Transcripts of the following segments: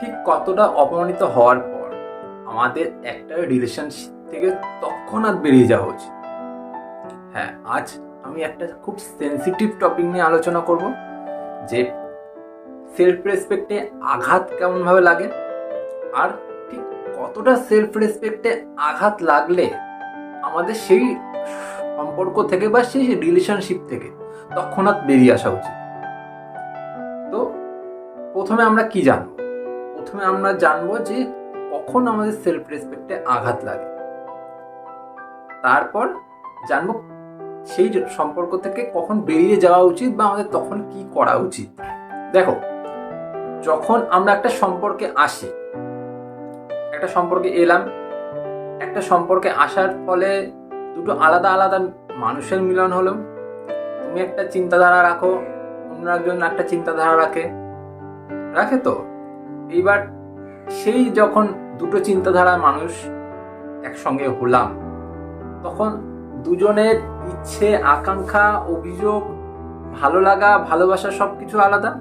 ঠিক কতটা অপমানিত হওয়ার পর আমাদের একটা রিলেশনশিপ থেকে তৎক্ষণাৎ বেরিয়ে যাওয়া উচিত। হ্যাঁ আজ আমি একটা খুব সেন্সিটিভ টপিক নিয়ে আলোচনা করব, যে সেলফ রেসপেক্টে আঘাত কেমনভাবে লাগে আর ঠিক কতটা সেলফ রেসপেক্টে আঘাত লাগলে আমাদের সেই সম্পর্ক থেকে বা সেই রিলেশনশিপ থেকে তৎক্ষণাৎ বেরিয়ে আসা উচিত। তো প্রথমে আমরা কি জানব? প্রথমে আমরা জানব যে কখন আমাদের সেলফ রেসপেক্টে আঘাত লাগে। তারপর জানব সেই সম্পর্ক থেকে কখন বেরিয়ে যাওয়া উচিত বা আমাদের তখন কি করা উচিত। দেখো, যখন আমরা একটা সম্পর্কে আসি, একটা সম্পর্কে এলাম, একটা সম্পর্কে আসার ফলে দুটো আলাদা আলাদা মানুষের মিলন হলো। তুমি একটা চিন্তাধারা রাখো অন্য একজন একটা চিন্তাধারা রাখে। রাখে তো? এইবার সেই যখন দুটো চিন্তাধারা মানুষ একসঙ্গে হলাম, তখন দুজনের ইচ্ছে, আকাঙ্ক্ষা, অভিযোগ, ভালো লাগা, ভালোবাসা সব কিছু আলাদা,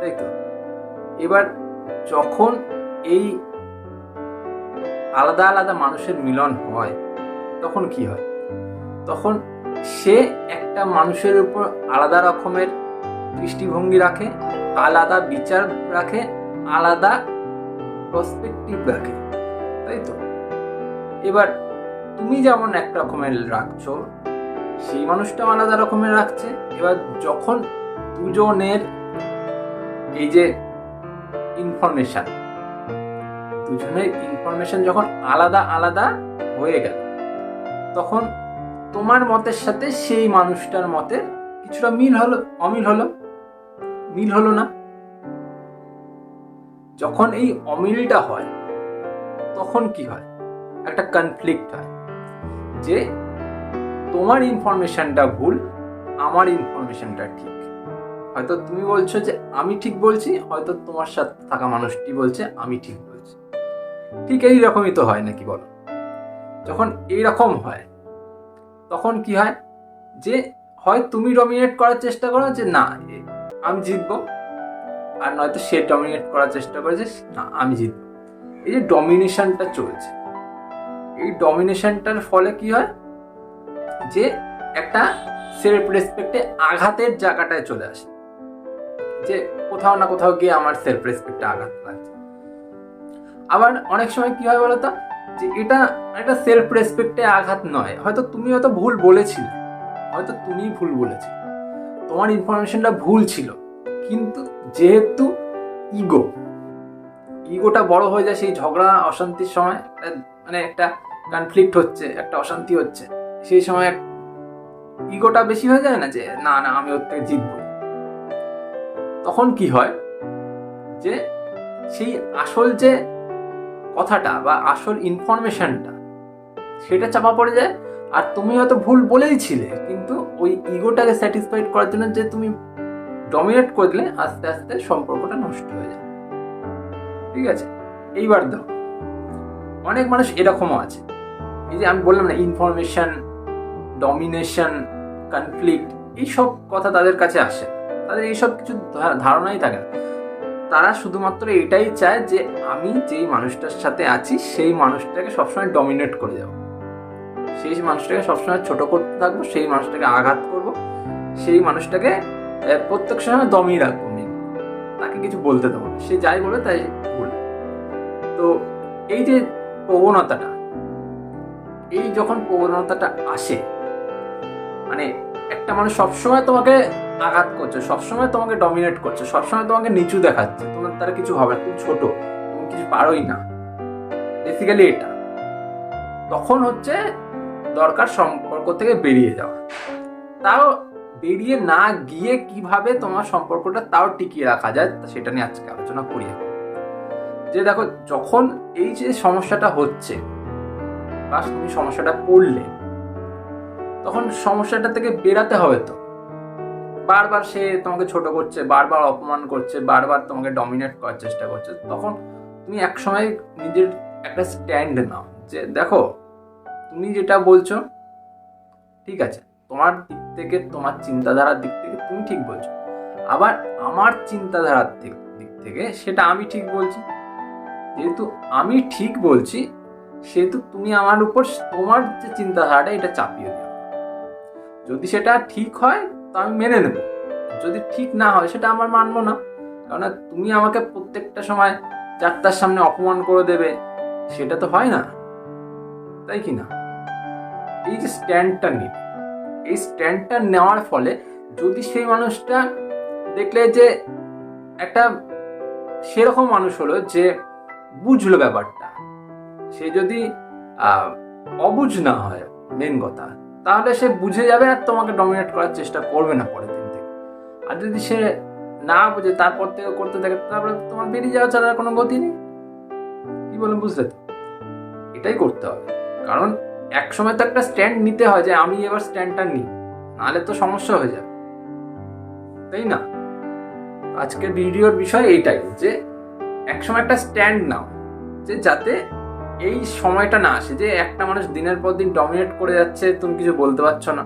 তাই তো? এবার যখন এই আলাদা আলাদা মানুষের মিলন হয়, তখন কি হয়? তখন সে একটা মানুষের উপর আলাদা রকমের দৃষ্টিভঙ্গি রাখে, আলাদা বিচার রাখে আলাদা প্রসপেক্টিভ রাখে, তাই তো? এবার তুমি যেমন এক রকমের রাখছো, সেই মানুষটাও আলাদা রকমের রাখছে। এবার যখন দুজনের এই যে ইনফরমেশন দুজনের ইনফরমেশন যখন আলাদা আলাদা হয়ে গেল, তখন তোমার মতের সাথে সেই মানুষটার মতের কিছুটা মিল হলো, অমিল হলো, মিল হলো না। যখন এই অমিলটা হয়, তখন কি হয়? একটা কনফ্লিক্ট হয় যে তোমার ইনফরমেশনটা ভুল, আমার ইনফরমেশনটা ঠিক। হয়তো তুমি বলছো যে আমি ঠিক বলছি, হয়তো তোমার সাথে থাকা মানুষটি বলছে, আমি ঠিক বলছি। ঠিক এই রকমই তো হয় নাকি বলো? যখন এইরকম হয়, তখন কি হয়? যে হয় তুমি ডমিনেট করার চেষ্টা করো যে না আমি জিতবো। আর নয়তো সে ডমিনেট করার চেষ্টা করে যে, না, আমি জিতবো। এই যে ডমিনেশনটা চলছে, এই ডমিনেশনটার ফলে কি হয়? যে একটা সেলফ রেসপেক্টে আঘাতের জায়গাটায় চলে আসে, যে কোথাও না কোথাও গিয়ে আমার সেলফ রেসপেক্টে আঘাত লাগছে। আবার অনেক সময় কি হয় বলতো? যে এটা একটা সেলফ রেসপেক্টে আঘাত নয়, হয়তো তুমি হয়তো ভুল বলেছিলে, হয়তো তুমি ভুল বলেছিলে, তোমার ইনফরমেশনটা ভুল ছিল। কিন্তু যেহেতু ইগো, ইগোটা বড় হয়ে যায় সেই ঝগড়া, অশান্তির সময় মানে একটা কনফ্লিক্ট হচ্ছে, একটা অশান্তি হচ্ছে। সেই সময় ইগোটা বেশি হয়ে যায় না যে, না না, আমি ওর থেকে জিতবো। তখন কি হয়? যে সেই আসল যে কথাটা বা আসল ইনফরমেশনটা সেটা চাপা পড়ে যায়। আর তুমি হয়তো ভুল বলেই ছিলে কিন্তু ওই ইগোটাকে স্যাটিসফাইড করার জন্য যে তুমি ডমিনেট করে দিলে আস্তে আস্তে সম্পর্কটা নষ্ট হয়ে যায় ঠিক আছে? এইবার দেখো, অনেক মানুষ এরকমও আছে। এই যে আমি বললাম না ইনফরমেশন ডমিনেশন কনফ্লিক্ট এইসব কথা তাদের কাছে আসে। তাদের এইসব কিছু ধারণাই থাকে না। তারা শুধুমাত্র এটাই চায় যে আমি যেই মানুষটার সাথে আছি, সেই মানুষটাকে সবসময় ডমিনেট করে যাব। সেই মানুষটাকে সবসময় ছোট করতে থাকব, সেই মানুষটাকে আঘাত করব, সেই মানুষটাকে প্রত্যেক সময় দমিয়ে রাখব আমি। তাকে কিছু বলতে দেবো সে যাই বলে তাই ভুল তো এই যে প্রবণতাটা, এই যখন প্রবণতাটা আসে মানে একটা মানুষ সবসময় তোমাকে আঘাত করছে, সবসময় তোমাকে ডমিনেট করছে, সবসময় তোমাকে নিচু দেখাচ্ছে, তোমার তারা কিছু হবে তুমি ছোট, তুমি কিছু পারোই না। বেসিক্যালি এটা। তখন হচ্ছে দরকার সম্পর্ক থেকে বেরিয়ে যাওয়া। তাও বেরিয়ে না গিয়ে কীভাবে তোমার সম্পর্কটা তাও টিকিয়ে রাখা যায়, সেটা নিয়ে আজকে আলোচনা করি যে দেখো, যখন এই যে সমস্যাটা হচ্ছে, বা তুমি সমস্যাটা পড়লে, তখন সমস্যাটা থেকে বেরাতে হবে তো। বারবার সে তোমাকে ছোট করছে, বারবার অপমান করছে, বারবার তোমাকে ডমিনেট করার চেষ্টা করছে, তখন তুমি একসময় নিজের একটা স্ট্যান্ড নাও যে, দেখো, তুমি যেটা বলছো, ঠিক আছে তোমার দিক থেকে, তোমার চিন্তাধারার দিক থেকে তুমি ঠিক বলছো। আবার আমার চিন্তাধারার দিক থেকে সেটা আমি ঠিক বলছি। যেহেতু আমি ঠিক বলছি, সেহেতু তুমি আমার উপর তোমার যে চিন্তাধারাটা, এটা চাপিয়ে দিও। যদি সেটা ঠিক হয়, তো আমি মেনে নেব। যদি ঠিক না হয়, সেটা আমার মানবো না। কারণ তুমি আমাকে প্রত্যেকটা সময় ডাক্তার সামনে অপমান করে দেবে, সেটা তো হয় না। তাই কি না? এই যে স্ট্যান্ডটা নিবে এই স্ট্যান্ডটা নেওয়ার ফলে যদি সেই মানুষটা দেখলে যে একটা সেরকম মানুষ হলো যে বুঝলো ব্যাপারটা, সে যদি অবুঝ না হয় মেন কথা, তাহলে সে বুঝে যাবে আর তোমাকে ডমিনেট করার চেষ্টা করবে না পরের দিন থেকে। আর যদি সে না বুঝে, তারপর থেকে করতে থাকে, তারপরে তোমার বেরিয়ে যাওয়া ছাড়া কোনো গতি নেই। কি বলুন বুঝলে তো? এটাই করতে হবে। কারণ এক সময় তো একটা স্ট্যান্ড নিতে হয় যে আমি এবার স্ট্যান্ডটা নিই, নাহলে তো সমস্যা হয়ে যাবে। তাই না? আজকের ভিডিওর বিষয় এইটাই যে একসময় একটা স্ট্যান্ড নাও, যে যাতে এই সময়টা না আসে, যে একটা মানুষ দিনের পর দিন ডমিনেট করে যাচ্ছে, তুমি কিছু বলতে পারছ না।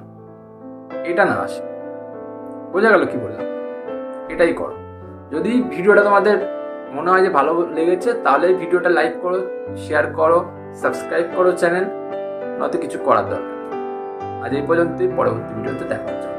এটা না আসে। বোঝা গেল কি বললাম? এটাই করো। যদি ভিডিওটা তোমাদের মনে হয় যে ভালো লেগেছে, তাহলে ভিডিওটা লাইক করো শেয়ার করো সাবস্ক্রাইব করো চ্যানেল নয়তো কিছু করার দরকার। আজ এই পর্যন্তই পরবর্তী ভিডিওতে দেখা হচ্ছে।